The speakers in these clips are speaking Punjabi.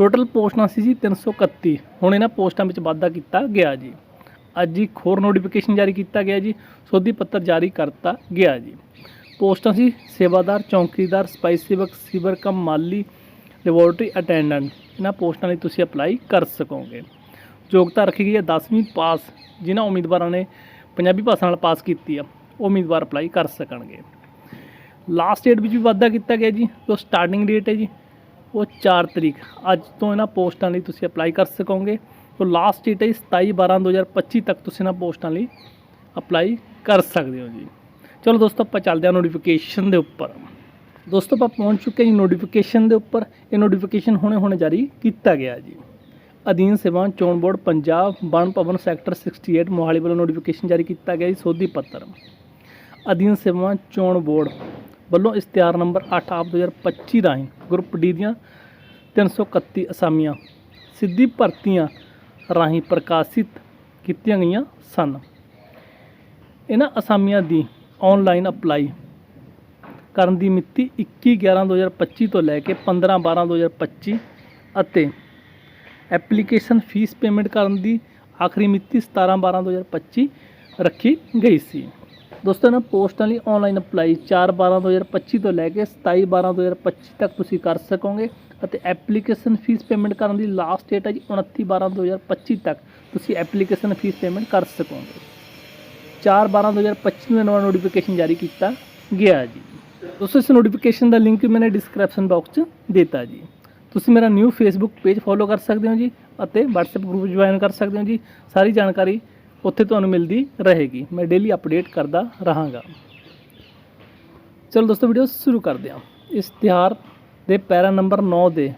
ਟੋਟਲ ਪੋਸਟਾਂ ਸੀ ਜੀ 331 ਹੁਣ ਇਹਨਾਂ ਪੋਸਟਾਂ ਵਿੱਚ ਵਾਧਾ ਕੀਤਾ ਗਿਆ ਜੀ। ਅੱਜ ਇੱਕ ਹੋਰ ਨੋਟੀਫਿਕੇਸ਼ਨ ਜਾਰੀ ਕੀਤਾ ਗਿਆ ਜੀ, ਸੋਧੀ ਪੱਤਰ ਜਾਰੀ ਕਰਤਾ ਗਿਆ ਜੀ। ਪੋਸਟਾਂ ਸੀ ਸੇਵਾਦਾਰ, ਚੌਂਕੀਦਾਰ, ਸਪਾਈ ਸੇਵਕ, ਸੀਵਰ ਕਮ ਮਾਲੀ ਲੈਬੋਰਟਰੀ ਅਟੈਂਡੈਂਟ ਇਹਨਾਂ ਪੋਸਟਾਂ ਲਈ ਤੁਸੀਂ ਅਪਲਾਈ ਕਰ ਸਕੋਗੇ। ਯੋਗਤਾ ਰੱਖੀ ਗਈ ਹੈ 10ਵੀਂ ਪਾਸ। ਜਿਨ੍ਹਾਂ ਉਮੀਦਵਾਰਾਂ ਨੇ ਪੰਜਾਬੀ ਭਾਸ਼ਾ ਨਾਲ ਪਾਸ ਕੀਤੀ ਆ, ਉਹ ਉਮੀਦਵਾਰ ਅਪਲਾਈ ਕਰ ਸਕਣਗੇ। ਲਾਸਟ ਡੇਟ ਵਿੱਚ ਵੀ ਵਾਧਾ ਕੀਤਾ ਗਿਆ ਜੀ, ਜੋ ਸਟਾਰਟਿੰਗ ਡੇਟ ਹੈ ਜੀ ਉਹ 4 ਤਰੀਕ। ਅੱਜ ਤੋਂ ਇਹਨਾਂ ਪੋਸਟਾਂ ਲਈ ਤੁਸੀਂ ਅਪਲਾਈ ਕਰ ਸਕੋਗੇ। ਤੋਂ ਲਾਸਟ ਡੇਟ ਹੈ 27 12 2025 ਤੱਕ ਤੁਸੀਂ ਇਹਨਾਂ ਪੋਸਟਾਂ ਲਈ ਅਪਲਾਈ ਕਰ ਸਕਦੇ ਹੋ ਜੀ। ਚਲੋ ਦੋਸਤੋ, ਆਪਾਂ ਚੱਲਦੇ ਹਾਂ ਨੋਟੀਫਿਕੇਸ਼ਨ ਦੇ ਉੱਪਰ। ਦੋਸਤੋ, ਆਪਾਂ ਪਹੁੰਚ ਚੁੱਕੇ ਜੀ ਨੋਟੀਫਿਕੇਸ਼ਨ ਦੇ ਉੱਪਰ। ਇਹ ਨੋਟੀਫਿਕੇਸ਼ਨ ਹੁਣੇ ਹੁਣੇ ਜਾਰੀ ਕੀਤਾ ਗਿਆ ਜੀ। ਅਧੀਨ ਸੇਵਾ ਚੋਣ ਬੋਰਡ ਪੰਜਾਬ ਬਣ ਭਵਨ ਸੈਕਟਰ 68 ਮੋਹਾਲੀ ਵੱਲੋਂ ਨੋਟੀਫਿਕੇਸ਼ਨ ਜਾਰੀ ਕੀਤਾ ਗਿਆ ਜੀ, ਸੋਧੀ ਪੱਤਰ। ਅਧੀਨ ਸੇਵਾ ਚੋਣ ਬੋਰਡ ਵੱਲੋਂ ਇਸ਼ਤਿਹਾਰ ਨੰਬਰ 8 ਆਪ 2025 ਰਾਹੀਂ ਗਰੁੱਪ ਡੀ ਦੀਆਂ 331 ਅਸਾਮੀਆਂ ਸਿੱਧੀ ਭਰਤੀਆਂ ਰਾਹੀਂ ਪ੍ਰਕਾਸ਼ਿਤ ਕੀਤੀਆਂ ਗਈਆਂ ਸਨ। ਇਹਨਾਂ ਅਸਾਮੀਆਂ ਦੀ ਆਨਲਾਈਨ ਅਪਲਾਈ ਕਰਨ ਦੀ ਮਿਤੀ 21/11/2025 ਤੋਂ ਲੈ ਕੇ 15/12/2025 ਅਤੇ ਐਪਲੀਕੇਸ਼ਨ ਫੀਸ ਪੇਮੈਂਟ ਕਰਨ ਦੀ ਆਖਰੀ ਮਿਤੀ 17/12/2025 ਰੱਖੀ ਗਈ ਸੀ। ਦੋਸਤੋ ਇਹਨਾਂ ਪੋਸਟਾਂ ਲਈ ਆਨਲਾਈਨ ਅਪਲਾਈ 4/12/2025 ਤੋਂ ਲੈ ਕੇ 27/12/2025 ਤੱਕ ਤੁਸੀਂ ਕਰ ਸਕੋਗੇ ਅਤੇ ਐਪਲੀਕੇਸ਼ਨ ਫੀਸ ਪੇਮੈਂਟ ਕਰਨ ਦੀ ਲਾਸਟ ਡੇਟ ਹੈ ਜੀ 29/12/2025 ਤੱਕ ਤੁਸੀਂ ਐਪਲੀਕੇਸ਼ਨ ਫੀਸ ਪੇਮੈਂਟ ਕਰ ਸਕੋਗੇ। 4/12/2025 ਨੂੰ ਨਵਾਂ ਨੋਟੀਫਿਕੇਸ਼ਨ ਜਾਰੀ ਕੀਤਾ ਗਿਆ ਜੀ। ਦੋਸਤੋ ਇਸ ਨੋਟੀਫਿਕੇਸ਼ਨ ਦਾ ਲਿੰਕ ਮੈਨੇ ਡਿਸਕ੍ਰਿਪਸ਼ਨ ਬਾਕਸ 'ਚ ਦਿੱਤਾ ਜੀ। ਤੁਸੀਂ ਮੇਰਾ ਨਿਊ ਫੇਸਬੁੱਕ ਪੇਜ ਫੋਲੋ ਕਰ ਸਕਦੇ ਹੋ ਜੀ ਅਤੇ WhatsApp ਗਰੁੱਪ ਜੁਆਇਨ ਕਰ ਸਕਦੇ ਹੋ ਜੀ। ਸਾਰੀ ਜਾਣਕਾਰੀ ਉੱਥੇ ਤੁਹਾਨੂੰ ਮਿਲਦੀ ਰਹੇਗੀ। ਮੈਂ ਡੇਲੀ ਅਪਡੇਟ ਕਰਦਾ ਰਹਾਂਗਾ। ਚਲੋ ਦੋਸਤੋ ਵੀਡੀਓ ਸ਼ੁਰੂ ਕਰਦੇ ਹਾਂ। ਇਸ਼ਤਿਹਾਰ ਦੇ ਪੈਰਾ ਨੰਬਰ 9 ਦੇ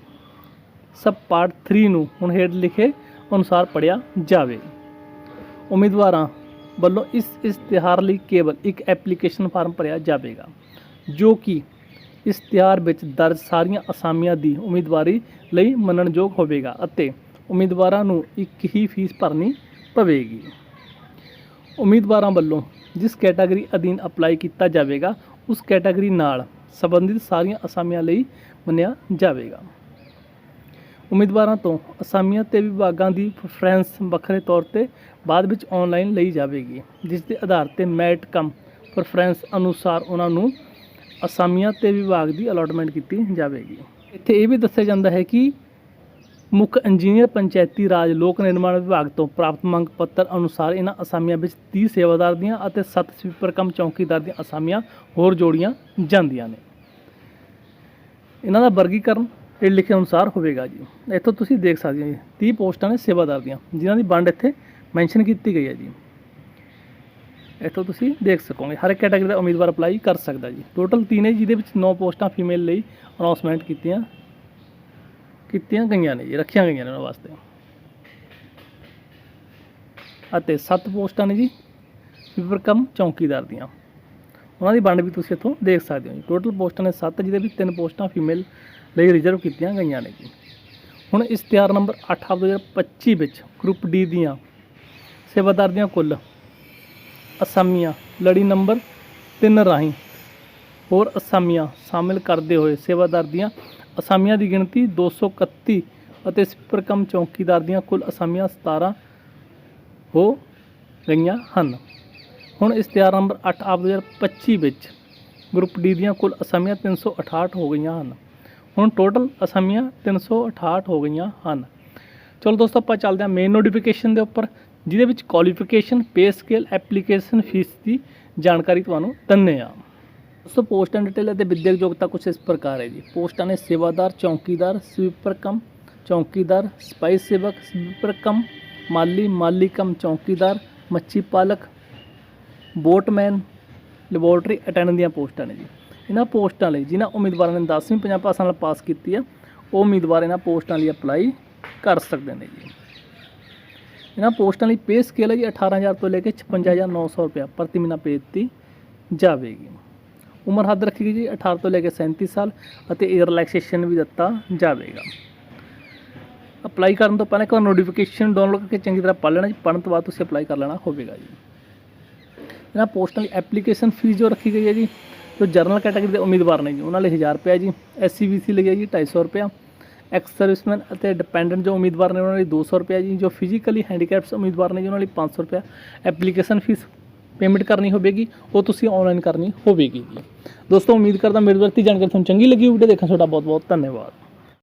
ਸਬ ਪਾਰਟ 3 ਨੂੰ ਹੁਣ ਹੇਠ ਲਿਖੇ ਅਨੁਸਾਰ ਪੜਿਆ ਜਾਵੇ। ਉਮੀਦਵਾਰਾਂ ਵੱਲੋਂ ਇਸ ਇਸ਼ਤਿਹਾਰ ਲਈ ਕੇਵਲ ਇੱਕ ਐਪਲੀਕੇਸ਼ਨ ਫਾਰਮ ਭਰਿਆ ਜਾਵੇਗਾ, ਜੋ ਕਿ ਇਸ਼ਤਿਹਾਰ ਵਿੱਚ ਦਰਜ ਸਾਰੀਆਂ ਅਸਾਮੀਆਂ ਦੀ ਉਮੀਦਵਾਰੀ ਲਈ ਮੰਨਣਯੋਗ ਹੋਵੇਗਾ ਅਤੇ ਉਮੀਦਵਾਰਾਂ ਨੂੰ ਇੱਕ ਹੀ ਫੀਸ ਭਰਨੀ ਪਵੇਗੀ। ਉਮੀਦਵਾਰਾਂ ਵੱਲੋਂ ਜਿਸ ਕੈਟਾਗਰੀ ਅਧੀਨ ਅਪਲਾਈ ਕੀਤਾ ਜਾਵੇਗਾ, ਉਸ ਕੈਟਾਗਰੀ ਨਾਲ ਸੰਬੰਧਿਤ ਸਾਰੀਆਂ ਅਸਾਮੀਆਂ ਲਈ ਮੰਨਿਆ ਜਾਵੇਗਾ। ਉਮੀਦਵਾਰਾਂ ਤੋਂ ਅਸਾਮੀਆਂ ਤੇ ਵਿਭਾਗਾਂ ਦੀ ਪ੍ਰੈਫਰੈਂਸ ਵੱਖਰੇ ਤੌਰ ਤੇ ਬਾਅਦ ਵਿੱਚ ਆਨਲਾਈਨ ਲਈ ਜਾਵੇਗੀ, ਜਿਸ ਦੇ ਆਧਾਰ ਤੇ ਮੈਟ ਕਮ ਪ੍ਰੈਫਰੈਂਸ ਅਨੁਸਾਰ ਉਹਨਾਂ ਨੂੰ ਅਸਾਮੀਆਂ ਤੇ ਵਿਭਾਗ ਦੀ ਅਲਾਟਮੈਂਟ ਕੀਤੀ ਜਾਵੇਗੀ। ਇੱਥੇ ਇਹ ਵੀ ਦੱਸਿਆ ਜਾਂਦਾ ਹੈ ਕਿ ਮੁੱਖ ਇੰਜੀਨੀਅਰ ਪੰਚਾਇਤੀ ਰਾਜ ਲੋਕ ਨਿਰਮਾਣ ਵਿਭਾਗ ਤੋਂ ਪ੍ਰਾਪਤ ਮੰਗ ਪੱਤਰ ਅਨੁਸਾਰ ਇਹਨਾਂ ਅਸਾਮੀਆਂ ਵਿੱਚ 30 ਸੇਵਾਦਾਰ ਦੀਆਂ ਅਤੇ 7 ਸਵੀਪਰ ਕਮ ਚੌਕੀਦਾਰ ਦੀਆਂ ਅਸਾਮੀਆਂ ਹੋਰ ਜੋੜੀਆਂ ਜਾਂਦੀਆਂ ਨੇ। ਇਹਨਾਂ ਦਾ ਵਰਗੀਕਰਨ ਇਹ ਲਿਖੇ ਅਨੁਸਾਰ ਹੋਵੇਗਾ ਜੀ। ਇੱਥੋਂ ਤੁਸੀਂ ਦੇਖ ਸਕਦੇ ਹੋ ਜੀ 30 ਪੋਸਟਾਂ ਨੇ ਸੇਵਾਦਾਰ ਦੀਆਂ, ਜਿਨ੍ਹਾਂ ਦੀ ਵੰਡ ਇੱਥੇ ਮੈਂਸ਼ਨ ਕੀਤੀ ਗਈ ਹੈ ਜੀ। ਇੱਥੋਂ ਤੁਸੀਂ ਦੇਖ ਸਕੋਗੇ, ਹਰ ਇੱਕ ਕੈਟਾਗਰੀ ਦਾ ਉਮੀਦਵਾਰ ਅਪਲਾਈ ਕਰ ਸਕਦਾ ਜੀ। ਟੋਟਲ 3 ਨੇ, ਜਿਹਦੇ ਵਿੱਚ 9 ਪੋਸਟਾਂ ਫੀਮੇਲ ਲਈ ਅਨਾਉਂਸਮੈਂਟ ਕੀਤੀਆਂ ਕੀਤੀਆਂ ਗਈਆਂ ਨੇ ਜੀ, ਰੱਖੀਆਂ ਗਈਆਂ ਨੇ ਉਹਨਾਂ ਵਾਸਤੇ। ਅਤੇ 7 ਪੋਸਟਾਂ ਨੇ ਜੀ ਸਵੀਪਰ ਕਮ ਚੌਕੀਦਾਰ ਦੀਆਂ। ਉਹਨਾਂ ਦੀ ਵੰਡ ਵੀ ਤੁਸੀਂ ਇੱਥੋਂ ਦੇਖ ਸਕਦੇ ਹੋ ਜੀ। ਟੋਟਲ ਪੋਸਟਾਂ ਨੇ 7 ਜਿਹਦੇ ਵਿੱਚ 3 ਪੋਸਟਾਂ ਫੀਮੇਲ ਲਈ ਰਿਜ਼ਰਵ ਕੀਤੀਆਂ ਗਈਆਂ ਨੇ ਜੀ। ਹੁਣ ਇਸ਼ਤਿਹਾਰ ਨੰਬਰ 8 2025 ਵਿੱਚ ਗਰੁੱਪ ਡੀ ਦੀਆਂ ਸੇਵਾਦਾਰ ਦੀਆਂ ਕੁੱਲ ਅਸਾਮੀਆਂ ਲੜੀ ਨੰਬਰ 3 ਰਾਹੀਂ ਹੋਰ ਅਸਾਮੀਆਂ ਸ਼ਾਮਿਲ ਕਰਦੇ ਹੋਏ ਸੇਵਾਦਾਰ ਦੀਆਂ ਅਸਾਮੀਆਂ ਦੀ ਗਿਣਤੀ 231 ਅਤੇ ਸਿਪਰਕਮ ਚੌਕੀਦਾਰ ਦੀਆਂ ਕੁੱਲ ਅਸਾਮੀਆਂ 17 ਹੋ ਗਈਆਂ ਹਨ। ਹੁਣ ਇਸ਼ਤਿਹਾਰ ਨੰਬਰ 8 ਆਪ 2025 ਵਿੱਚ ਗਰੁੱਪ ਡੀ ਦੀਆਂ ਕੁੱਲ ਅਸਾਮੀਆਂ 368 ਹੋ ਗਈਆਂ ਹਨ। ਹੁਣ ਟੋਟਲ ਅਸਾਮੀਆਂ 368 ਹੋ ਗਈਆਂ ਹਨ। ਚਲੋ ਦੋਸਤੋ, ਆਪਾਂ ਚੱਲਦੇ ਹਾਂ ਮੇਨ ਨੋਟੀਫਿਕੇਸ਼ਨ ਦੇ ਉੱਪਰ, ਜਿਹਦੇ ਵਿੱਚ qualification pay scale application fee ਦੀ ਜਾਣਕਾਰੀ ਤੁਹਾਨੂੰ ਦਿੰਨੇ ਆ ਦੋਸਤੋ, ਪੋਸਟ ਐਂਡ ਡਿਟੇਲ ਅਤੇ ਵਿਦਿਅਕ ਯੋਗਤਾ ਕੁਝ ਇਸ ਪ੍ਰਕਾਰ ਹੈ ਜੀ। ਪੋਸਟਾਂ ਨੇ ਸੇਵਾਦਾਰ, ਚੌਕੀਦਾਰ ਸਵੀਪਰ ਕਮ ਚੌਕੀਦਾਰ ਸਪਾਈ ਸੇਵਕ ਸਵੀਪਰ ਕਮ ਮਾਲੀ ਮਾਲੀ ਕਮ ਚੌਕੀਦਾਰ, ਮੱਛੀ ਪਾਲਕ, ਬੋਟਮੈਨ, ਲੈਬੋਰਟਰੀ ਅਟੈਂਡੈਂਟ ਦੀਆਂ ਪੋਸਟਾਂ ਨੇ ਜੀ। ਇਹਨਾਂ ਪੋਸਟਾਂ ਲਈ ਜਿਨ੍ਹਾਂ ਉਮੀਦਵਾਰਾਂ ਨੇ 10ਵੀਂ ਪੰਜਾਬ ਭਾਸ਼ਾ ਨਾਲ ਪਾਸ ਕੀਤੀ ਹੈ, ਉਹ ਉਮੀਦਵਾਰ ਇਹਨਾਂ ਪੋਸਟਾਂ ਲਈ ਅਪਲਾਈ ਕਰ ਸਕਦੇ ਨੇ ਜੀ। ਇਹਨਾਂ ਪੋਸਟਾਂ ਲਈ ਪੇ ਸਕੇਲ ਹੈ ਜੀ 18000 ਤੋਂ ਲੈ ਕੇ 56900 ਰੁਪਏ ਪ੍ਰਤੀ ਮਹੀਨਾ ਪੇ ਦਿੱਤੀ ਜਾਵੇਗੀ। ਉਮਰ ਹੱਦ ਰੱਖੀ ਗਈ ਜੀ 18 ਤੋਂ ਲੈ ਕੇ 37 ਸਾਲ ਅਤੇ ਇਹ ਰਿਲੈਕਸੇਸ਼ਨ ਵੀ ਦਿੱਤਾ ਜਾਵੇਗਾ। ਅਪਲਾਈ ਕਰਨ ਤੋਂ ਪਹਿਲਾਂ ਇੱਕ ਵਾਰ ਨੋਟੀਫਿਕੇਸ਼ਨ ਡਾਊਨਲੋਡ ਕਰਕੇ ਚੰਗੀ ਤਰ੍ਹਾਂ ਪੜ੍ਹ ਲੈਣਾ ਜੀ, ਪੜ੍ਹਨ ਤੋਂ ਬਾਅਦ ਤੁਸੀਂ ਅਪਲਾਈ ਕਰ ਲੈਣਾ ਹੋਵੇਗਾ ਜੀ। ਇਹਨਾਂ ਪੋਸਟਲ ਐਪਲੀਕੇਸ਼ਨ ਫੀਸ ਜੋ ਰੱਖੀ ਗਈ ਹੈ ਜੀ, ਜੋ ਜਰਨਲ ਕੈਟਾਗਰੀ ਦੇ ਉਮੀਦਵਾਰ ਨੇ ਜੀ, ਉਹਨਾਂ ਲਈ 1000 ਰੁਪਏ ਜੀ ਐਸਸੀ ਬੀਸੀ ਲਈ ਹੈ ਜੀ 250 ਰੁਪਏ ਐਕਸ ਸਰਵਿਸਮੈਨ ਅਤੇ ਡਿਪੈਂਡੈਂਟ ਜੋ ਉਮੀਦਵਾਰ ਨੇ, ਉਹਨਾਂ ਲਈ 200 ਰੁਪਏ ਜੀ, ਜੋ ਫਿਜ਼ੀਕਲੀ ਹੈਂਡੀਕੈਪਸ ਉਮੀਦਵਾਰ ਨੇ ਜੀ, ਉਹਨਾਂ ਲਈ 500 ਰੁਪਏ ਐਪਲੀਕੇਸ਼ਨ ਫੀਸ ਪੇਮੈਂਟ ਕਰਨੀ ਹੋਵੇਗੀ, ਉਹ ਤੁਸੀਂ ਆਨਲਾਈਨ ਕਰਨੀ ਹੋਵੇਗੀ ਜੀ। ਦੋਸਤੋ, ਉਮੀਦ ਕਰਦਾ ਮੇਰੇ ਵਰਤੀ ਜਾਣਕਾਰੀ ਤੁਹਾਨੂੰ ਚੰਗੀ ਲੱਗੀ ਵੀਡੀਓ ਦੇਖਣ ਤੁਹਾਡਾ ਬਹੁਤ ਬਹੁਤ ਧੰਨਵਾਦ।